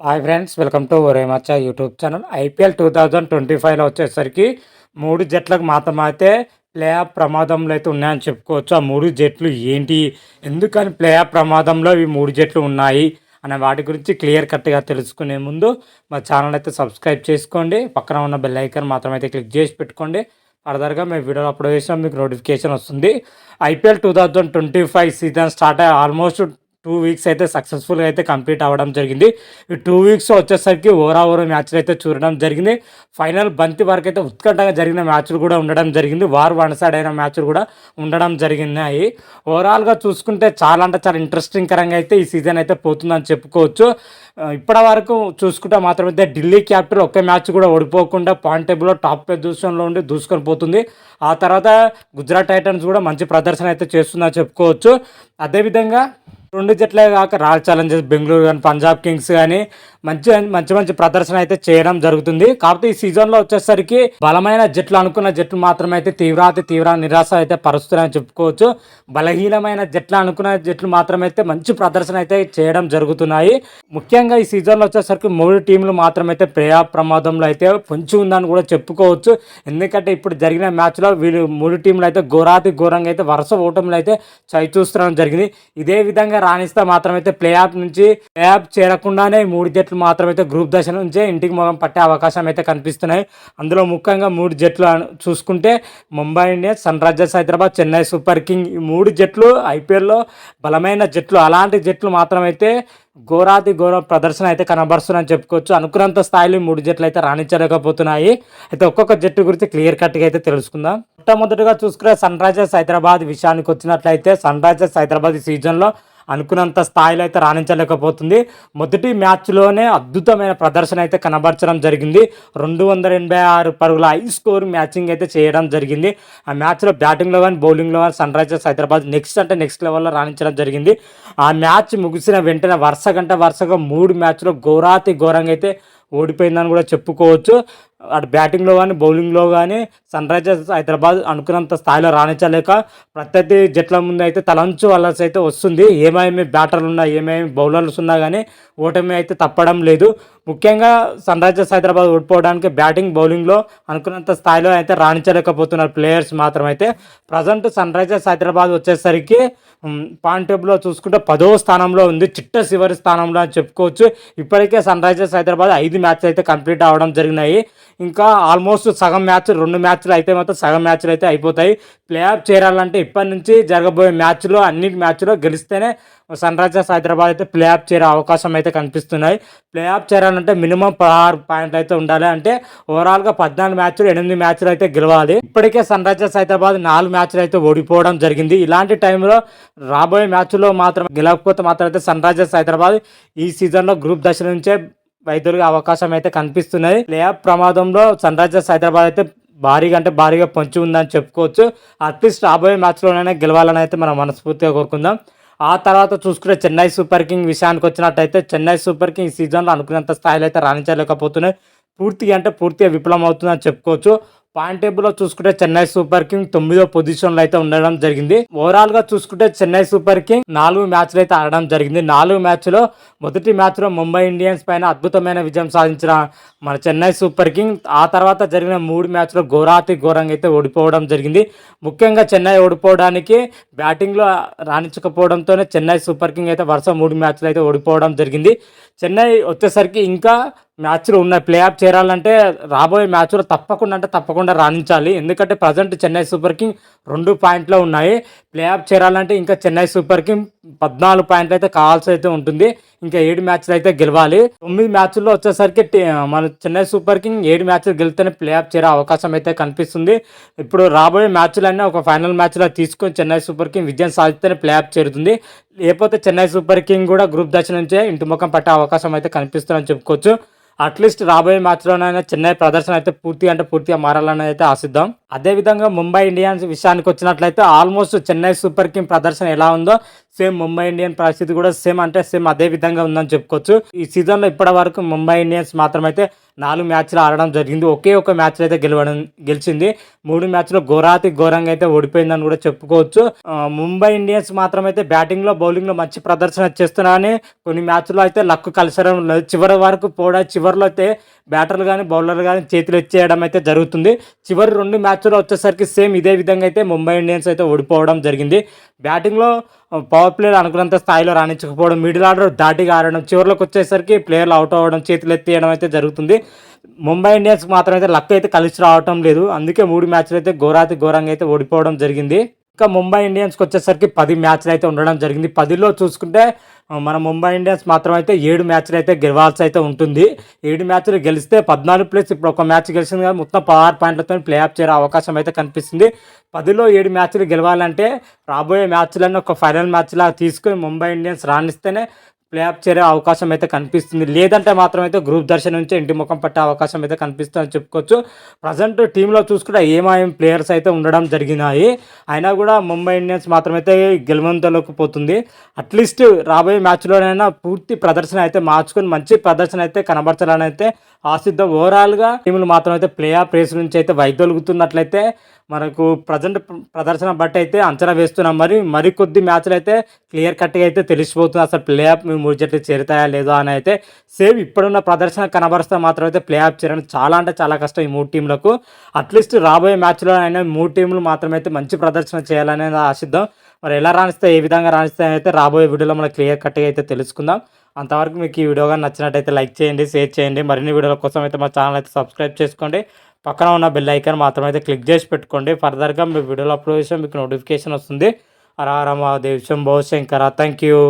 Hi friends welcome to Oremacha YouTube channel IPL two thousand twenty ఫైవ్లో వచ్చేసరికి మూడు జట్లకు మాత్రం అయితే ప్లే ఆఫ్ ప్రమాదంలో అయితే ఉన్నాయని చెప్పుకోవచ్చు. ఆ మూడు జట్లు ఏంటి? ఎందుకని ప్లే ఆఫ్ ప్రమాదంలో ఇవి మూడు జట్లు ఉన్నాయి? అనే వాటి గురించి క్లియర్ కట్గా తెలుసుకునే ముందు మా ఛానల్ అయితే సబ్స్క్రైబ్ చేసుకోండి. పక్కన ఉన్న బెల్ ఐకాన్ మాత్రం అయితే క్లిక్ చేసి పెట్టుకోండి. ఫర్దర్గా మేము వీడియోలు అప్లోడ్ చేసినా మీకు నోటిఫికేషన్ వస్తుంది. IPL two thousand twenty five season start అయ్యి ఆల్మోస్ట్ టూ వీక్స్ అయితే సక్సెస్ఫుల్గా అయితే కంప్లీట్ అవ్వడం జరిగింది. ఈ టూ వీక్స్ వచ్చేసరికి ఓవరా ఓవర్ మ్యాచ్లు అయితే చూడడం జరిగింది. ఫైనల్ బంతి వరకు అయితే ఉత్కంఠంగా జరిగిన మ్యాచ్లు కూడా ఉండడం జరిగింది. వార్ వన్ సైడ్ అయిన మ్యాచ్లు కూడా ఉండడం జరిగినాయి. ఓవరాల్గా చూసుకుంటే చాలా అంటే చాలా ఇంట్రెస్టింగ్ కరంగా అయితే ఈ సీజన్ అయితే పోతుందని చెప్పుకోవచ్చు. ఇప్పటి వరకు చూసుకుంటే మాత్రమైతే ఢిల్లీ క్యాపిటల్ ఒకే మ్యాచ్ కూడా ఓడిపోకుండా పాయింట్ టేబుల్లో టాప్ పొజిషన్లో ఉండి దూసుకొని పోతుంది. ఆ తర్వాత గుజరాత్ టైటన్స్ కూడా మంచి ప్రదర్శన అయితే చేస్తుందని చెప్పుకోవచ్చు. అదేవిధంగా రెండు జట్లే కాక రాయల్ ఛాలెంజర్స్ బెంగళూరు కానీ పంజాబ్ కింగ్స్ కానీ మంచి మంచి మంచి ప్రదర్శన అయితే చేయడం జరుగుతుంది. కాకపోతే ఈ సీజన్లో వచ్చేసరికి బలమైన జట్లు అనుకున్న జట్లు మాత్రమే అయితే తీవ్రాతి తీవ్ర నిరాశ అయితే పరుస్తున్నాయని చెప్పుకోవచ్చు. బలహీనమైన జట్లు అనుకున్న జట్లు మాత్రమైతే మంచి ప్రదర్శన అయితే చేయడం జరుగుతున్నాయి. ముఖ్యంగా ఈ సీజన్లో వచ్చేసరికి మూడు టీంలు మాత్రమైతే ప్రేయా ప్రమాదంలో అయితే పొంచి ఉందని కూడా చెప్పుకోవచ్చు. ఎందుకంటే ఇప్పుడు జరిగిన మ్యాచ్లో వీళ్ళు మూడు టీంలు అయితే ఘోరాతి ఘోరంగా అయితే వరుస ఓటములు అయితే చై చూస్తడం జరిగింది. ఇదే విధంగా రాణిస్తే మాత్రమైతే ప్లే ఆఫ్ నుంచి ప్లే ఆఫ్ చేరకుండానే మూడు జట్లు మాత్రమైతే గ్రూప్ దశ నుంచే ఇంటికి మొగం పట్టే అవకాశం అయితే కనిపిస్తున్నాయి. అందులో ముఖ్యంగా మూడు జట్లు చూసుకుంటే Mumbai Indians sunrisers Hyderabad Chennai super king ఈ మూడు జట్లు ఐపీఎల్లో బలమైన జట్లు అలాంటి జట్లు మాత్రమైతే ఘోరాతి ఘోర ప్రదర్శన అయితే కనబరుస్తున్నాయని చెప్పుకోవచ్చు. అనుకున్నంత స్థాయిలో మూడు జట్లు అయితే రాణించలేకపోతున్నాయి. అయితే ఒక్కొక్క జట్టు గురించి క్లియర్ కట్గా అయితే తెలుసుకుందాం. మొట్టమొదటిగా చూసుకునే సన్ రైజర్స్ హైదరాబాద్ విషయానికి వచ్చినట్లయితే సన్ రైజర్స్ హైదరాబాద్ సీజన్లో అనుకున్నంత స్థాయిలో అయితే రాణించలేకపోతుంది. మొదటి మ్యాచ్లోనే అద్భుతమైన ప్రదర్శన అయితే కనబరచడం జరిగింది. రెండు వందల ఎనభై ఆరు పరుగుల హై స్కోర్ మ్యాచింగ్ అయితే చేయడం జరిగింది. ఆ మ్యాచ్లో బ్యాటింగ్లో కానీ బౌలింగ్లో కానీ సన్ రైజర్స్ హైదరాబాద్ నెక్స్ట్ అంటే నెక్స్ట్ లెవెల్లో రాణించడం జరిగింది. ఆ మ్యాచ్ ముగిసిన వెంటనే వరుస గంట వరుసగా మూడు మ్యాచ్లో ఘోరాతి ఘోరంగా అయితే ఓడిపోయిందని కూడా చెప్పుకోవచ్చు. అటు బ్యాటింగ్లో కానీ బౌలింగ్లో కానీ సన్ రైజర్స్ హైదరాబాద్ అనుకున్నంత స్థాయిలో రాణించలేక ప్రత్యర్థి జట్ల ముందు అయితే తలంచు వాళ్ళసి అయితే వస్తుంది. ఏమేమి బ్యాటర్లు ఉన్నా ఏమేమి బౌలర్లు ఉన్నా కానీ ఓటమి అయితే తప్పడం లేదు. ముఖ్యంగా సన్ రైజర్స్ హైదరాబాద్ ఓడిపోవడానికి బ్యాటింగ్ బౌలింగ్లో అనుకున్నంత స్థాయిలో అయితే రాణించలేకపోతున్నారు ప్లేయర్స్ మాత్రమైతే. ప్రజెంట్ సన్ రైజర్స్ హైదరాబాద్ వచ్చేసరికి పాయింట్ టేబుల్లో చూసుకుంటే పదో స్థానంలో ఉంది. చిట్ట చివరి స్థానంలో అని చెప్పుకోవచ్చు. ఇప్పటికే సన్ రైజర్స్ హైదరాబాద్ ఐదు మ్యాచ్లు అయితే కంప్లీట్ అవ్వడం జరిగినాయి. ఇంకా ఆల్మోస్ట్ సగం మ్యాచ్ రెండు మ్యాచ్లు అయితే మాత్రం సగం మ్యాచ్లు అయితే అయిపోతాయి. ప్లే ఆఫ్ చేరాలంటే ఇప్పటి నుంచి జరగబోయే మ్యాచ్లో అన్ని మ్యాచ్లో గెలిస్తేనే సన్ రైజర్స్ హైదరాబాద్ అయితే ప్లే ఆఫ్ చేరే అవకాశం అయితే కనిపిస్తున్నాయి. ప్లే ఆఫ్ చేరాలంటే మినిమం పదహారు పాయింట్లు అయితే ఉండాలి. అంటే ఓవరాల్గా పద్నాలుగు మ్యాచ్లు ఎనిమిది మ్యాచ్లు అయితే గెలవాలి. ఇప్పటికే సన్ రైజర్స్ హైదరాబాద్ నాలుగు మ్యాచ్లు అయితే ఓడిపోవడం జరిగింది. ఇలాంటి టైంలో రాబోయే మ్యాచ్లో మాత్రం గెలవకపోతే మాత్రం అయితే సన్ రైజర్స్ హైదరాబాద్ ఈ సీజన్లో గ్రూప్ దశ నుంచే వైద్యులుగా అవకాశం అయితే కనిపిస్తున్నది. లేఅప్ ప్రమాదంలో సన్ రైజర్స్ హైదరాబాద్ అయితే భారీగా అంటే భారీగా పొంచి ఉందని చెప్పుకోవచ్చు. అట్లీస్ట్ రాబోయే మ్యాచ్లోనైనా గెలవాలని అయితే మనం మనస్ఫూర్తిగా కోరుకుందాం. ఆ తర్వాత చూసుకుంటే చెన్నై సూపర్ కింగ్ విషయానికి వచ్చినట్టయితే చెన్నై సూపర్ కింగ్ సీజన్లో అనుకున్నంత స్థాయిలో అయితే రాణించలేకపోతున్నాయి. పూర్తిగా అంటే పూర్తిగా విఫలం అవుతుందని చెప్పుకోవచ్చు. పాయింట్ టేబుల్లో చూసుకుంటే చెన్నై సూపర్ కింగ్ తొమ్మిదో పొజిషన్లో అయితే ఉండడం జరిగింది. ఓవరాల్గా చూసుకుంటే చెన్నై సూపర్ కింగ్ నాలుగు మ్యాచ్లు అయితే ఆడడం జరిగింది. నాలుగు మ్యాచ్లో మొదటి మ్యాచ్లో ముంబై ఇండియన్స్ పైన అద్భుతమైన విజయం సాధించిన మన చెన్నై సూపర్ కింగ్. ఆ తర్వాత జరిగిన మూడు మ్యాచ్లో ఘోరాతి ఘోరంగా అయితే ఓడిపోవడం జరిగింది. ముఖ్యంగా చెన్నై ఓడిపోవడానికి బ్యాటింగ్లో రాణించకపోవడంతోనే చెన్నై సూపర్ కింగ్ అయితే వరుస మూడు మ్యాచ్లు అయితే ఓడిపోవడం జరిగింది. చెన్నై వచ్చేసరికి ఇంకా మ్యాచ్లు ఉన్నాయి ప్లే ఆఫ్ చేరాలంటే రాబోయే మ్యాచ్లో తప్పకుండా అంటే తప్పకుండా రాణించాలి. ఎందుకంటే ప్రజెంట్ చెన్నై సూపర్ కింగ్ రెండు పాయింట్లో ఉన్నాయి. ప్లే ఆఫ్ చేరాలంటే ఇంకా చెన్నై సూపర్ కింగ్ పద్నాలుగు పాయింట్లు అయితే కావాల్సి అయితే ఉంటుంది. ఇంకా ఏడు మ్యాచ్లు అయితే గెలవాలి. తొమ్మిది మ్యాచ్ల్లో వచ్చేసరికి మన చెన్నై సూపర్ కింగ్ ఏడు మ్యాచ్లు గెలితేనే ప్లే ఆఫ్ చేరే అవకాశం అయితే కనిపిస్తుంది. ఇప్పుడు రాబోయే మ్యాచ్లన్నీ ఒక ఫైనల్ మ్యాచ్లో తీసుకొని చెన్నై సూపర్ కింగ్ విజయం సాధిస్తేనే ప్లే ఆఫ్ చేరుతుంది. లేకపోతే చెన్నై సూపర్ కింగ్ కూడా గ్రూప్ దశ నుంచే ఇంటి ముఖం పట్టే అవకాశం అయితే కనిపిస్తుందని చెప్పుకోవచ్చు. అట్లీస్ట్ రాబోయే మ్యాచ్లోనైనా చెన్నై ప్రదర్శన అయితే పూర్తిగా అంటే పూర్తిగా మారాలని అయితే ఆశిద్దాం. అదేవిధంగా ముంబై ఇండియన్స్ విషయానికి వచ్చినట్లయితే ఆల్మోస్ట్ చెన్నై సూపర్ కింగ్ ప్రదర్శన ఎలా ఉందో సేమ్ ముంబై ఇండియన్ పరిస్థితి కూడా సేమ్ అంటే సేమ్ అదే విధంగా ఉందని చెప్పుకోవచ్చు. ఈ సీజన్లో ఇప్పటి వరకు ముంబై ఇండియన్స్ మాత్రమైతే నాలుగు మ్యాచ్లు ఆడడం జరిగింది. ఒకే ఒక మ్యాచ్లో అయితే గెలవడం గెలిచింది. మూడు మ్యాచ్లో ఘోరాతి ఘోరంగా అయితే ఓడిపోయిందని కూడా చెప్పుకోవచ్చు. ముంబై ఇండియన్స్ మాత్రమైతే బ్యాటింగ్లో బౌలింగ్లో మంచి ప్రదర్శన చేస్తున్నారని కొన్ని మ్యాచ్లో అయితే లక్ కలిసడం లేదు. చివరి వరకు పోవడం చివరిలో అయితే బ్యాటర్లు కానీ బౌలర్లు కానీ చేతులు ఎచ్చేయడం అయితే జరుగుతుంది. చివరి రెండు మ్యాచ్ మ్యాచ్లో వచ్చేసరికి సేమ్ ఇదే విధంగా అయితే ముంబై ఇండియన్స్ అయితే ఓడిపోవడం జరిగింది. బ్యాటింగ్లో పవర్ ప్లేయర్ అనుకున్నంత స్థాయిలో రాణించకపోవడం మిడిల్ ఆర్డర్ దాటిగా ఆడడం చివరికి వచ్చేసరికి ప్లేయర్లు అవుట్ అవ్వడం చేతులు ఎత్తేయడం అయితే జరుగుతుంది. ముంబై ఇండియన్స్ మాత్రం అయితే లక్ అయితే కలిసి రావటం లేదు. అందుకే మూడు మ్యాచ్లు అయితే ఘోరాతి ఘోరంగా అయితే ఓడిపోవడం జరిగింది. ఇంకా ముంబై ఇండియన్స్కి వచ్చేసరికి పది మ్యాచ్లు అయితే ఉండడం జరిగింది. పదిలో చూసుకుంటే మన ముంబై ఇండియన్స్ మాత్రం అయితే ఏడు మ్యాచ్లు అయితే గెలవాల్సి అయితే ఉంటుంది. ఏడు మ్యాచ్లు గెలిస్తే పద్నాలుగు ప్లేస్ ఇప్పుడు ఒక మ్యాచ్ గెలిచింది కానీ మొత్తం పదహారు పాయింట్లతో ప్లే ఆఫ్ చేరే అవకాశం అయితే కనిపిస్తుంది. పదిలో ఏడు మ్యాచ్లు గెలవాలంటే రాబోయే మ్యాచ్లను ఒక ఫైనల్ మ్యాచ్లా తీసుకొని ముంబై ఇండియన్స్ రాణిస్తేనే ప్లే ఆఫ్ చేరే అవకాశం అయితే కనిపిస్తుంది. లేదంటే మాత్రం అయితే గ్రూప్ దర్శనం నుంచి ఇంటి ముఖం పట్టే అవకాశం అయితే కనిపిస్తుందని చెప్పుకోవచ్చు. ప్రజెంట్ టీంలో చూసుకుంటే ఏమాయం ప్లేయర్స్ అయితే ఉండడం జరిగినాయి. అయినా కూడా ముంబై ఇండియన్స్ మాత్రమైతే గెలువంతలోకి పోతుంది. అట్లీస్ట్ రాబోయే మ్యాచ్లోనైనా పూర్తి ప్రదర్శన అయితే మార్చుకొని మంచి ప్రదర్శన అయితే కనబరచాలని అయితే ఆశిద్దాం. ఓవరాల్గా టీములు మాత్రం అయితే ప్లే ఆఫ్ రేస్ నుంచి అయితే వైదొలుగుతున్నట్లయితే మనకు ప్రజెంట్ ప్రదర్శన బట్టి అయితే అంచనా వేస్తున్నాం. మరి మరి కొద్ది మ్యాచ్లు అయితే క్లియర్ కట్గా అయితే తెలిసిపోతుంది. అసలు ప్లే ఆఫ్ మూడు జట్లు చేరుతాయా లేదో అని అయితే సేమ్ ఇప్పుడున్న ప్రదర్శన కనబరిస్తే మాత్రం అయితే ప్లే ఆఫ్ చేరడం చాలా అంటే చాలా కష్టం ఈ మూడు టీంలకు. అట్లీస్ట్ రాబోయే మ్యాచ్లో అయినా మూడు టీంలు మాత్రం అయితే మంచి ప్రదర్శన చేయాలనేది ఆశిద్దాం. మరి ఎలా రాణిస్తే ఏ విధంగా రాణిస్తే అయితే రాబోయే వీడియోలో మనం క్లియర్ కట్గా అయితే తెలుసుకుందాం. అంతవరకు మీకు ఈ వీడియో కానీ నచ్చినట్టయితే లైక్ చేయండి షేర్ చేయండి. మరిన్ని వీడియోల కోసం అయితే మా ఛానల్ అయితే సబ్స్క్రైబ్ చేసుకోండి. పక్కన ఉన్న బెల్ ఐకాన్ మాత్రం అయితే క్లిక్ చేసి పెట్టుకోండి. ఫర్దర్గా మీ వీడియోలో అప్లోడ్ చేస్తే మీకు నోటిఫికేషన్ వస్తుంది. హర హర మహాదేవ్ శంభో శంకర. Thank you